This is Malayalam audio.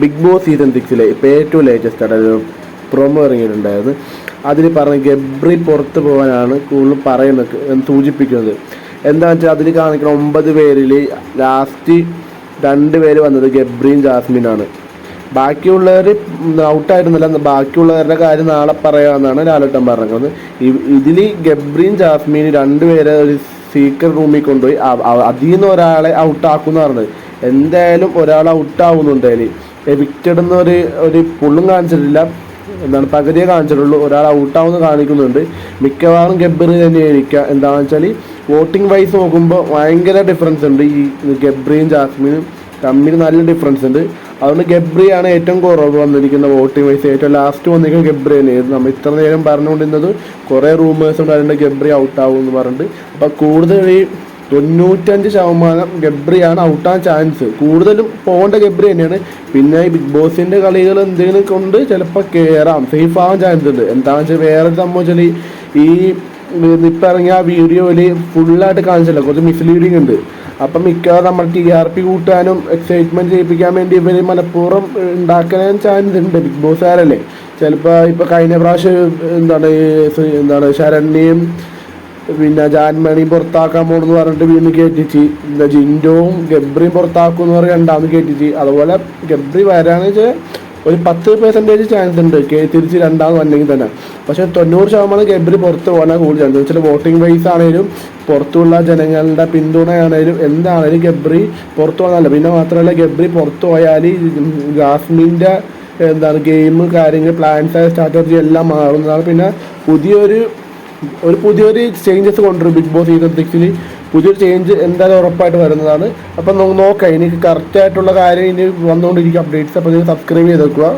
ബിഗ് ബോസ് സീസൺ സിക്സിലെ ഇപ്പോൾ ഏറ്റവും ലേറ്റസ്റ്റ് ആയിട്ട് പ്രൊമോ ഇറങ്ങിയിട്ടുണ്ടായിരുന്നു അതിൽ പറഞ്ഞ ഗബ്രി പുറത്ത് പോകാനാണ് കൂടുതൽ പറയുന്നത് സൂചിപ്പിക്കുന്നത്. എന്താണെന്ന് വെച്ചാൽ അതിൽ കാണിക്കുന്ന ഒമ്പത് പേരിൽ ലാസ്റ്റ് രണ്ട് പേര് വന്നത് ഗബ്രിയും ജാസ്മിനാണ്. ബാക്കിയുള്ളവർ ഔട്ടായിരുന്നില്ല ബാക്കിയുള്ളവരുടെ കാര്യം നാളെ പറയാമെന്നാണ് ലാലോട്ടൻ പറഞ്ഞത്. ഇതിൽ ഗബ്രിയും ജാസ്മിനും രണ്ടുപേരെ ഒരു സീക്രട്ട് റൂമിൽ കൊണ്ടുപോയി അതിൽ നിന്ന് ഒരാളെ ഔട്ടാക്കുമെന്ന് പറഞ്ഞത്. എന്തായാലും ഒരാൾ ഔട്ടാവുന്നുണ്ട് അതിൽ എവിക്റ്റഡ് എന്നൊരു ഒരു പുള്ളും കാണിച്ചിട്ടില്ല. എന്താണ് പകുതിയെ കാണിച്ചിട്ടുള്ളൂ. ഒരാൾ ഔട്ടാവുന്ന കാണിക്കുന്നുണ്ട്. മിക്കവാറും ഗബ്ബർ തന്നെയായിരിക്കുക എന്താണെന്ന് വെച്ചാൽ വോട്ടിംഗ് വൈസ് നോക്കുമ്പോൾ ഭയങ്കര ഡിഫറൻസ് ഉണ്ട്. ഈ ഗബ്രിയും ജാസ്മിനും തമ്മിൽ നല്ല ഡിഫറൻസ് ഉണ്ട്. അതുകൊണ്ട് ഗബ്രിയാണ് ഏറ്റവും കുറവ് വന്നിരിക്കുന്ന വോട്ടിംഗ് വൈസ്. ഏറ്റവും ലാസ്റ്റ് വന്നിരിക്കുന്ന ഗബ്രി തന്നെയായിരുന്നു. നമ്മൾ ഇത്ര നേരം പറഞ്ഞുകൊണ്ടിരുന്നത് കുറേ റൂമേഴ്സ് ഉണ്ടായിരുന്നു ഗബ്രി ഔട്ടാവും എന്ന് പറഞ്ഞിട്ട്. അപ്പോൾ കൂടുതൽ ഈ തൊണ്ണൂറ്റഞ്ച് ശതമാനം ഗബ്രിയാണ് ഔട്ടാൻ ചാൻസ്. കൂടുതലും പോകേണ്ട ഗബ്രി തന്നെയാണ്. പിന്നെ ഈ ബിഗ് ബോസിന്റെ കളികൾ എന്തെങ്കിലും കൊണ്ട് ചിലപ്പോൾ കയറാം സേഫ് ആവാൻ ചാൻസ് ഉണ്ട്. എന്താണെന്ന് വെച്ചാൽ വേറെ സംഭവം ഈ ഇപ്പം ഇറങ്ങിയ വീഡിയോയിൽ ഫുള്ളായിട്ട് കാണിച്ചില്ല. കുറച്ച് മിസ്ലീഡിങ് ഉണ്ട്. അപ്പം മിക്കവാറും നമ്മൾ ടി ആർ പി കൂട്ടാനും എക്സൈറ്റ്മെന്റ് ചെയ്യിപ്പിക്കാൻ വേണ്ടി ഇവർ മലപ്പുറം ഉണ്ടാക്കാൻ ചാൻസ് ഉണ്ട് ബിഗ് ബോസ് ആരല്ലേ ചിലപ്പോൾ ഇപ്പോൾ കഴിഞ്ഞ പ്രാവശ്യം എന്താണ് എന്താണ് ശരണ്യയും പിന്നെ ജാൻമണിയും പുറത്താക്കാൻ പോണെന്ന് പറഞ്ഞിട്ട് വീണ്ടും കയറ്റിച്ച് എന്താ ജിൻഡോവും ഗബ്രിയും പുറത്താക്കും എന്ന് പറഞ്ഞ് രണ്ടാമത് കയറ്റിച്ച് അതുപോലെ ഗബ്രി വരാന്ന് വെച്ചാൽ ഒരു പത്ത് പെർസെന്റേജ് ചാൻസ് ഉണ്ട്. കെ തിരിച്ച് രണ്ടാമത് വന്നെങ്കിൽ തന്നെ. പക്ഷേ തൊണ്ണൂറ് ശതമാനം ഗബ്രി പുറത്ത് പോകാനാണ് കൂടുതൽ ചാൻസ് വെച്ചാൽ വോട്ടിംഗ് വൈസ് ആണെങ്കിലും പുറത്തുള്ള ജനങ്ങളുടെ പിന്തുണയാണേലും എന്താണേലും ഗബ്രി പുറത്തു പോകാനല്ല പിന്നെ മാത്രമല്ല ഗബ്രി പുറത്തു പോയാൽ ജാസ്മിന്റെ എന്താണ് ഗെയിം കാര്യങ്ങൾ പ്ലാൻസ് സ്ട്രാറ്റജി എല്ലാം മാറുന്നതാണ്. പിന്നെ പുതിയൊരു ഒരു പുതിയൊരു ചേഞ്ചസ് കൊണ്ടുവരും ബിഗ് ബോസ് സീസൺ സിക്സിൽ പുതിയൊരു ചേഞ്ച് എന്തായാലും ഉറപ്പായിട്ട് വരുന്നതാണ്. അപ്പം നോക്കാം. ഇനി കറക്റ്റ് ആയിട്ടുള്ള കാര്യം ഇനി വന്നുകൊണ്ടിരിക്കും. അപ്ഡേറ്റ്സ് അപ്പോൾ നിങ്ങൾ സബ്സ്ക്രൈബ് ചെയ്ത് വെക്കുക